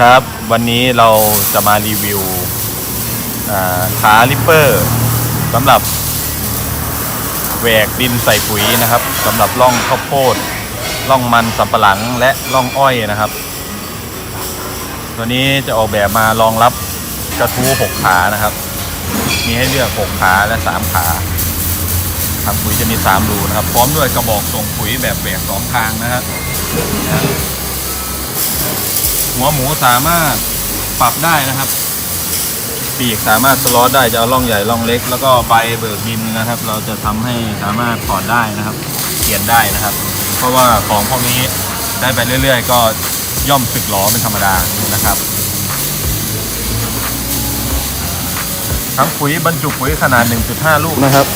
ครับ วันนี้เราจะมารีวิวขาลิปเปอร์สำหรับแหวกดินใส่ปุ๋ยนะครับสำหรับร่องข้าวโพดร่องมันสำปะหลังและร่องอ้อยนะครับ ตัวนี้จะออกแบบมารองรับกระทู้หกขานะครับ มีให้เลือกหกขาและสามขาครับปุ๋ยจะมีสามรูนะครับ พร้อมด้วยกระบอกส่งปุ๋ยแบบแบกสองทางนะครับ หัวหมูสามารถปรับได้นะครับ ปีกสามารถสล็อตได้จะเอาร่องใหญ่ร่องเล็ก แล้วก็ใบเบิกดินนะครับ เราจะทำให้สามารถถอดได้นะครับเปลี่ยนได้นะครับ เพราะว่าของพวกนี้ได้ไปเรื่อย ๆ ก็ย่อมสึกหลอเป็นธรรมดานะครับทั้งปุ๋ยบรรจุปุ๋ยขนาด 1.5 ลูกนะครับ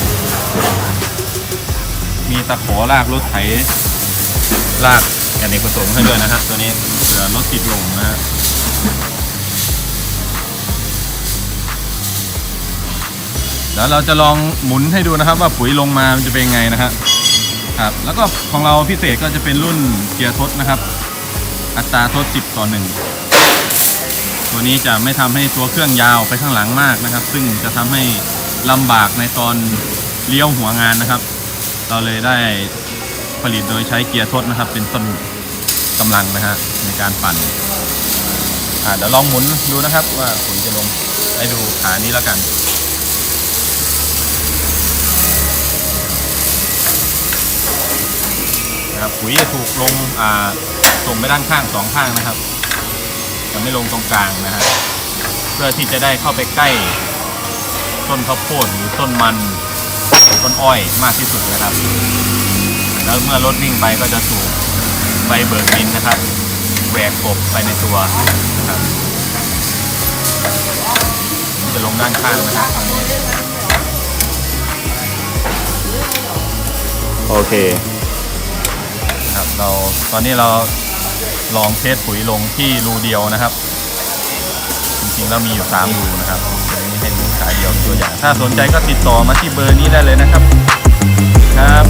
มีตะขอลากรถไถลาก อเนกประสงค์ให้ด้วยนะฮะตัวนี้เผื่อรถติดลงนะฮะเดี๋ยวเราจะลองหมุนให้ดูนะครับว่าปุ๋ยลงมามันจะเป็นไงนะฮะครับแล้วก็ของเราพิเศษก็จะเป็นรุ่นเกียร์ทดนะครับ อัตราทด 10 ต่อ 1 ตัวนี้จะไม่ทำให้ตัวเครื่องยาวไปข้างหลังมากนะครับ ซึ่งจะทำให้ลำบากในตอนเลี้ยวหัวงานนะครับ เราเลยได้ ผลิตโดยใช้เกียร์ทดนะครับ เป็นต้นกำลังนะฮะในการปั่นอ่าเดี๋ยวลองหมุนดูนะครับว่าปุ๋ยจะลงให้ดูขานี้แล้วกันนะครับปุ๋ยจะถูกลงอ่าส่งไปด้านข้างสองข้างนะครับจะไม่ลงตรงกลางนะฮะเพื่อที่จะได้เข้าไปใกล้ต้นข้าวโพดหรือต้นมันต้นอ้อยมากที่สุดนะครับ แล้วเมื่อรถวิ่งไปก็จะถูกใบเบิกดินนะครับแหวกกบไปในตัวนะครับมันจะลงด้านข้างนะครับโอเคครับเราตอนนี้เราลองเทสปุ๋ยลงที่รูเดียวนะครับ จริงๆแล้วมีอยู่3รูนะครับอันนี้ให้ดูขาเดียวตัวอย่าง ถ้าสนใจก็ติดต่อมาที่เบอร์นี้ได้เลยนะครับ ครับ